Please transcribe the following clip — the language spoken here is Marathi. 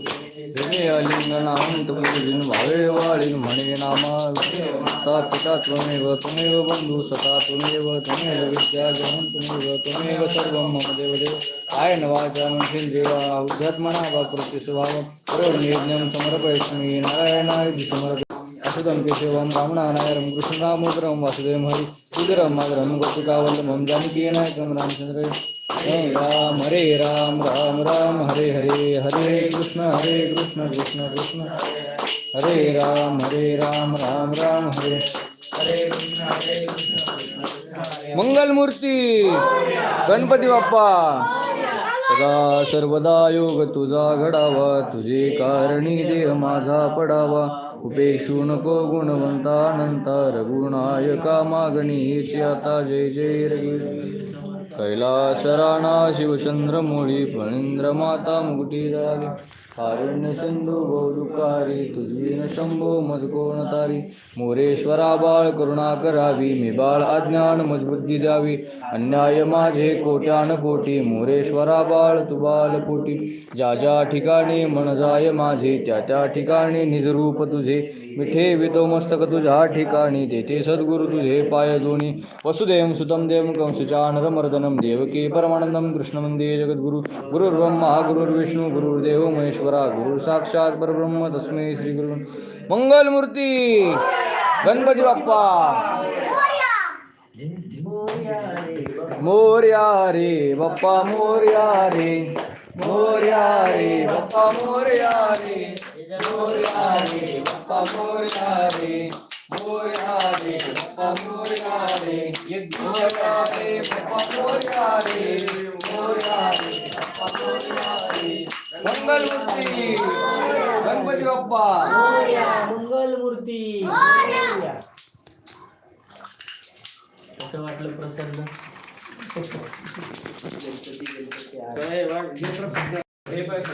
ओवाळू आरती ओवाळू शंकर जय देव व्याघ्रांबर प्रेमाचं सुंदर मनारी पंचामणी म्हणून कोटीचे बीज माते उच्चारी कोटी नाम सांगांतर जय देव जय देव जय शंकर स्वामी शंकर आरती ओवाळू आरती ओवाळू तुला गौरवा जय देव गोविंद लिंगणांत पूजिन भावे वाळीन म्हणे नामा पिता पिता त्वमेव त्वमेव बंधू सखा त्वमेव त्वमेव विद्या जहं त्वमेव त्वमेव सर्वं मम देवदेव कायन वाचा मनसेन्द्रिया अध्यात्मना वा प्रतिस्वभावं करोम्यज्ञं समर्पयिष्यामि नारायणाय समर्पय असुदं केशवं रामनारायणं कृष्णरामोदरं वासुदेवं हरि उदरं मादरं गोपिकावल्लभं जानकीनायकं रामचन्द्र जय राम हरे राम राम राम हरे हरे हरे कृष्ण हरे कृष्ण कृष्ण कृष्ण हरे राम हरे राम राम राम हरे। हरे मंगलमूर्ती गणपती बाप्पा। सदा सर्वदा योग तुझा घडावा तुझे कारणी देह माझा पडावा। उपेक्षू नको गुणवंता अनंता रघुनायका मागणी आता जय जय रघु कैलास राणा शिवचंद्रमौळी फणींद्र माता मुकुटी जावी कारुण्य सिंधू बहुदुकारी तुझी न शंभो मजकोण तारी। मोरेश्वरा बाळ करुणा करावी मी बाळ अज्ञान मजबुद्धी द्यावी। अन्याय माझे कोट्यान कोटी मोरेश्वरा बाळ तू बाल कोटी ज्या ज्या ठिकाणी मन जाय माझे त्या त्या ठिकाणी निजरूप तुझे। मिठे वितो मस्तक तुझ्या ठिकाणी तेथे सद्गुरु तुझे पाय दोन्ही। वसुदेव सुतम देव कंसचानरमर्दनम देवकी परमानंदम कृष्णमंदे जगद्गुरु। गुरुर्ब्रह्मा गुरुर्विष्णू गुरुर्देव महेश्वरा गुरु साक्षात परब्रह्म तस्मे श्री गुरु। मंगल मूर्ती गणपती बाप्पा। मोर्या रे बाप्पा मोर्या रे। मोर्या रे बाप्पा मोर्या रे। मोर्या रे बाप्पा मोर्या रे। मोर्या रे बाप्पा मोर्या रे। मोर्या रे बाप्पा मोर्या रे मोर्या रे। मोर्या रे मंगल मूर्ती गणपती बाप्पा. मंगल मूर्ती कसं वाटलं प्रसन्न? हे पण-